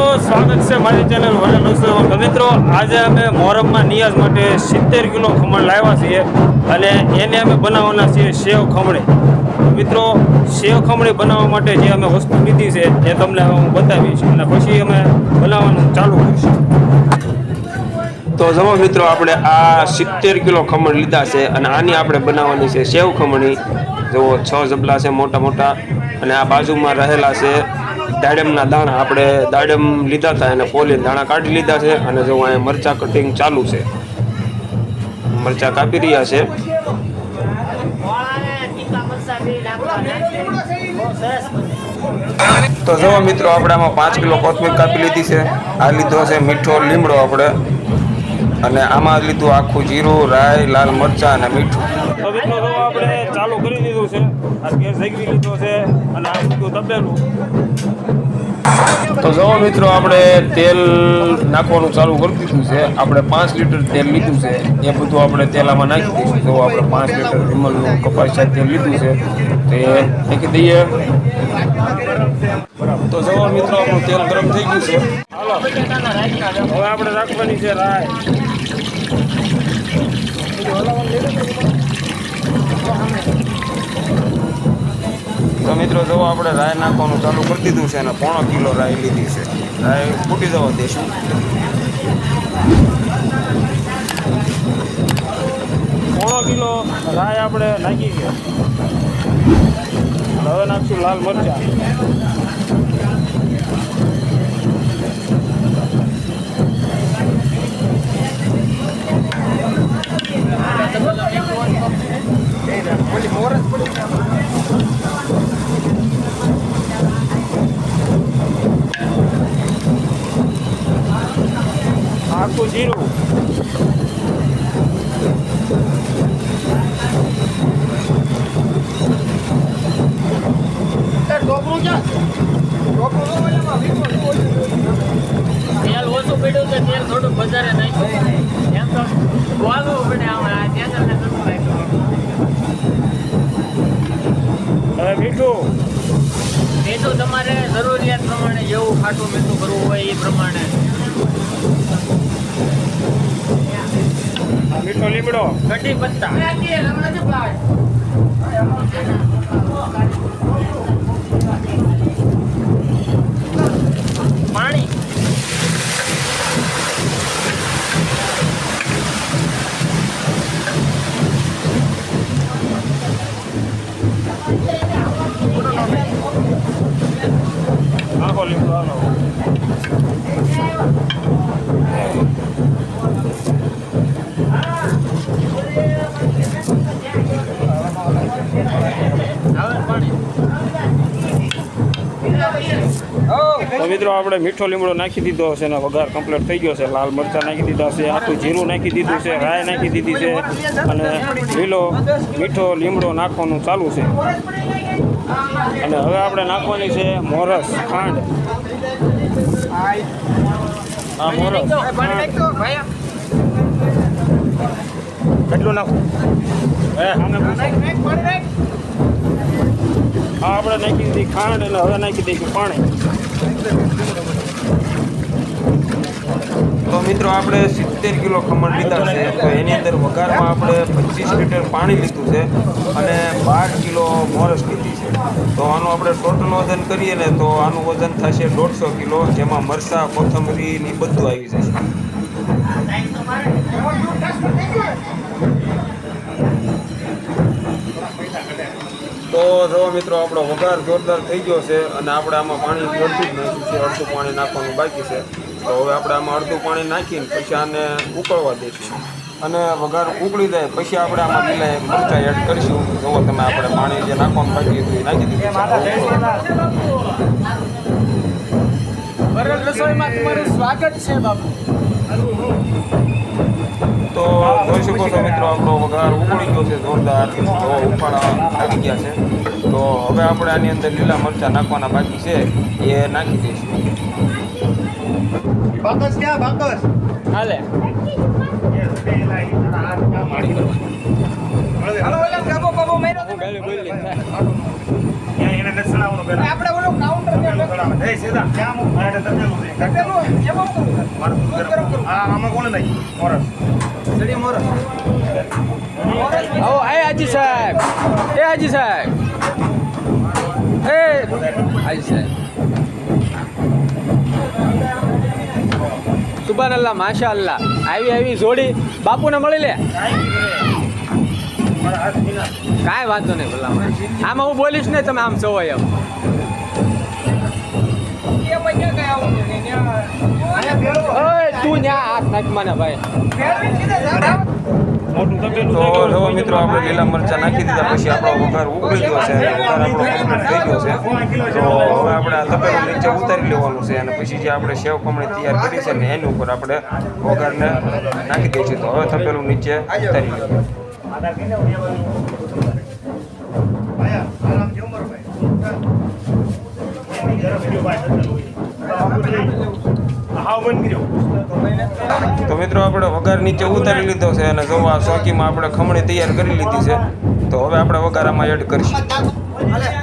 સ્વાગત છે મારી ચેનલ રસોઈમાં મિત્રો, આજે અમે મોહરમમાં નિયાઝ માટે સિત્તેર કિલો ખમણ લાવ્યા છીએ અને એને અમે બનાવવાના છીએ સેવ ખમણી. મિત્રો, સેવ ખમણી બનાવવા માટે જે અમે વસ્તુ લીધી છે એ તમને હું બતાવીશ અને પછી અમે બનાવવાનું ચાલુ કરીશું. તો જમો મિત્રો, આપણે આ સિત્તેર કિલો ખમણ લીધા છે અને આની આપણે બનાવવાની છે સેવ ખમણી. જુઓ, છ જબલા છે મોટા મોટા અને આ બાજુમાં રહેલા છે દાડમના દાણા આપણે દાડમ લીધા હતા અને પોલીને દાણા કાઢી લીધા છે અને જો અહીંયા મરચાં કટિંગ ચાલુ છે. મરચાં કાપી રહ્યા છે. તો જો મિત્રો આપણે આમાં પાંચ કિલો કોથમીર કાપી લીધી છે. આ લીધો છે મીઠો લીમડો આપણે. અને આમાં લીધું આખું જીરું, રાઈ, લાલ મરચાં અને મીઠું. તો તો આપણે ચાલુ કરી દીધું છે. આ ગેસ જગવી લીધો છે અને આ બધું તપેલું તો જો મિત્રો આપણે તેલ નાખવાનું ચાલુ કરી દીધું છે. આપણે પાંચ લીટર તેલ લીધું છે. એ બધું આપણે તેલામાં નાખી દઈશું. જો આપણે પાંચ લીટર વિમલનું કપાસિયા તેલ લીધું છે તો એ નાખી દઈએ. તો જો મિત્રો આપણું તેલ ગરમ થઈ ગયું છે. હવે આપણે રાખવાની છે રાય. મિત્રો દવા આપણે રાય નાખવાનું ચાલુ કરી દીધું છે અને પોણો કિલો રાય લીધી છે. રાય ફૂટી જવા દેશું. પોણો કિલો રાય આપણે નાખી ગયા હવે નાખશું લાલ મરચા. આખું જીરું. તેલ ઓછું પડ્યું છે તેલ થોડું વધારે નાખ્યું એમ તો બોલવું પડે આમાં આ ચેનલને થોડું નાખ્યું હવે મીઠું. મીઠું તમારે જરૂરિયાત પ્રમાણે જેવું ખાટું મીઠું કરવું હોય એ પ્રમાણે લીમડો કઢી પત્તા. પાણી. આખો લીમડો તો મિત્રો આપણે મીઠો લીમડો નાખી દીધો છે અને વઘાર કમ્પ્લીટ થઈ ગયો છે. લાલ મરચાં નાખી દીધા છે. આખું જીરું નાખી દીધું છે. રાય નાખી દીધી છે. અને લીલો મીઠો લીમડો નાખવાનું ચાલુ છે. અને હવે આપણે નાખવાની છે મોરસ ખાંડ. હા, મોરસ કેટલું નાખવું હા? આપણે નાખી દીધી ખાંડ અને હવે નાખી દઈશું પાણી. તો મિત્રો, આપણે સિત્તેર કિલો ખમણ લીધા છે. તો એની અંદર વઘારમાં આપણે પચીસ લીટર પાણી લીધું છે અને બાર કિલો મોરસ લીધી છે. તો આનું આપણે ટોટલ વજન કરીએ ને તો આનું વજન થશે દોઢસો કિલો, જેમાં મરસા કોથમરી ને બધું આવી જશે. તો જો મિત્રો આપણો વઘાર જોરદાર થઈ ગયો છે અને આપણે આમાં પાણી જોડતું જ નાખ્યું છે, અડધું પાણી નાખવાનું બાકી છે. તો હવે આપણે આમાં અડધું પાણી નાખીને પછી આને ઉકળવા દઈશું અને વઘાર ઉકળી જાય પછી આપણે આમાં એક મરચાં એડ કરીશું. જુઓ તમે, આપણે પાણી જે નાખવાનું બાકી હતું એ નાખી દીધું સ્વાગત છે બાપુ. તો જોઈ શકો છો મિત્રો આપણો વઘાર ઉકળી ગયો છે જોરદાર. તો ઉપાડા આવી ગયા છે. તો હવે આપણે આની અંદર લીલા મરચાં નાખવાના બાકી છે. એ નાખી દઈશું. બાકસ ક્યાં બાકસ? હાલે. હાલો ઓલા કાબો કાબો મેરો આપણે ઓલો કાઉન્ટર બનાવે એ સીધા. ક્યાં મૂક મારે તપેલું છે તપેલું એમાં મૂકું મારું ગરમ કરું. હા આમાં કોણ નહીં? મોરસ. સડી મોરસ. આવો એ હાજી સાહેબ. એ હાજી સાહેબ. એ હાજી સાહેબ. સુબાન અલ્લાહ માશા અલ્લાહ આવી આવી જોડી બાપુને મળી લે. કાંઈ વાંધો નહીં ભલા. આમાં હું બોલીશ ને તમે આમ એમ. ઓય તું ન્યા હાથ નાખ મને ભાઈ. તો જો મિત્રો આપણે લીલા મરચાં નાખી દીધા પછી આપણો વઘાર ઉકળી ગયો છે. વઘાર આપણો થઈ ગયો છે. તો હવે આપણે આ તપેલું નીચે ઉતારી લેવાનું છે અને પછી જે આપણે સેવ કમણી તૈયાર કરી છે ને એની ઉપર આપણે વઘારને નાખી દઈશું. તો હવે તપેલું નીચે ઉતારી લઈએ. આધાર કહીને ભાયા આરામ જેવું મારો ભાઈ? કર્યો. તો મિત્રો આપણે વઘાર નીચે ઉતારી લીધો છે અને જોવા આ સોકીમાં આપણે ખમણી તૈયાર કરી લીધી છે તો હવે આપણે વઘારામાં એડ કરીશું.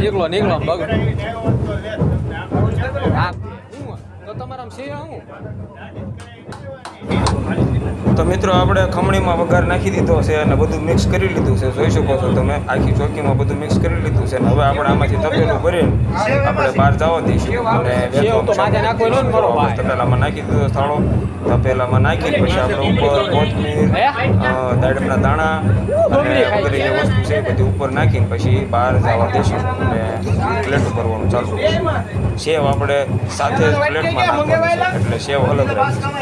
નીકળો નીકળો બગ. હા. હું તો તમારા આમ હું? તો મિત્રો આપણે ખમણીમાં વઘાર નાખી દીધો છે અને બધું મિક્સ કરી લીધું છે. જોઈ શકો છો તમે આખી ચોકીમાં બધું મિક્સ કરી લીધું છે. અને હવે આપણે આમાંથી તપેલું ભરીને આપણે બહાર જવા દઈશું. અને. તપેલામાં નાખી દીધો થાળો. તપેલામાં નાખી પછી આપણે ઉપર કોથમીર? દાડમના દાણા અને વગેરે જે વસ્તુ છે એ બધી ઉપર નાખીને પછી બહાર જવા દઈશું. અને પ્લેટ ભરવાનું ચાલુ સેવ આપણે સાથે જ પ્લેટમાં નાખવાનું છે. એટલે સેવ અલગ રાખીશું.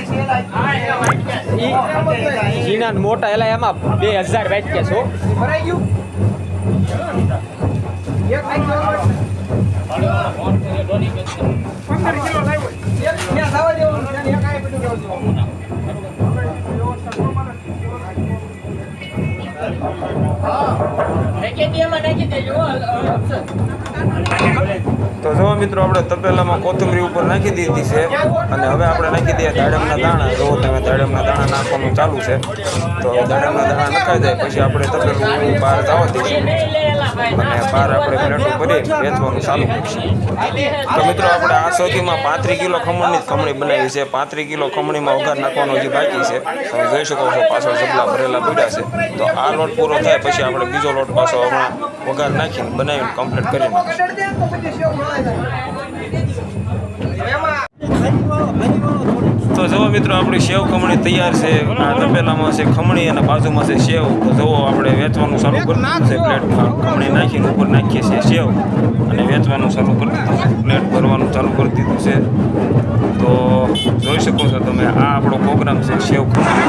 ઈ મોટા એલા એમાં બે હજાર વાગ્યા છો નાખી દેજો. તો જો મિત્રો આપણે તપેલામાં કોથમરી ઉપર નાખી દીધી છે અને હવે આપણે નાખી દઈએ દાડમના દાણા. જો તમે દાડમના દાણા નાખવાનું ચાલુ છે, તો દાડમના દાણા નખાઈ જાય, પછી આપણે તપેલું બહાર જવા દઈશું. અને બહાર આપણે પ્લેટો ભરી વેચવાનું ચાલુ કરીશું. તો મિત્રો આપણે આ સૌથીમાં પાંત્રીસ કિલો ખમણની જ ખમણી બનાવી છે. પાંત્રીસ કિલો ખમણીમાં વઘાર નાખવાનો હજી બાકી છે, તમે જોઈ શકો છો પાછળ જબલા ભરેલા પીડા છે. તો આ લોટ પૂરો થાય, પછી આપણે બીજો લોટ પાછો હમણાં વઘાર નાખીને બનાવીને કમ્પ્લીટ કરી નાખીશું. તો જુઓ મિત્રો, આપણી સેવ ખમણી તૈયાર છે. આ તપેલામાં છે ખમણી અને બાજુમાં છે સેવ. તો જુઓ, આપણે વેચવાનું શરૂ કરી દીધું છે પ્લેટમાં ખમણી નાખીને ઉપર નાખીએ છીએ સેવ. અને વેચવાનું શરૂ કરી દીધું છે. પ્લેટ ભરવાનું ચાલુ કરી દીધું છે. તો જોઈ શકો છો તમે, આ આપણો પ્રોગ્રામ છે સેવ ખમણી.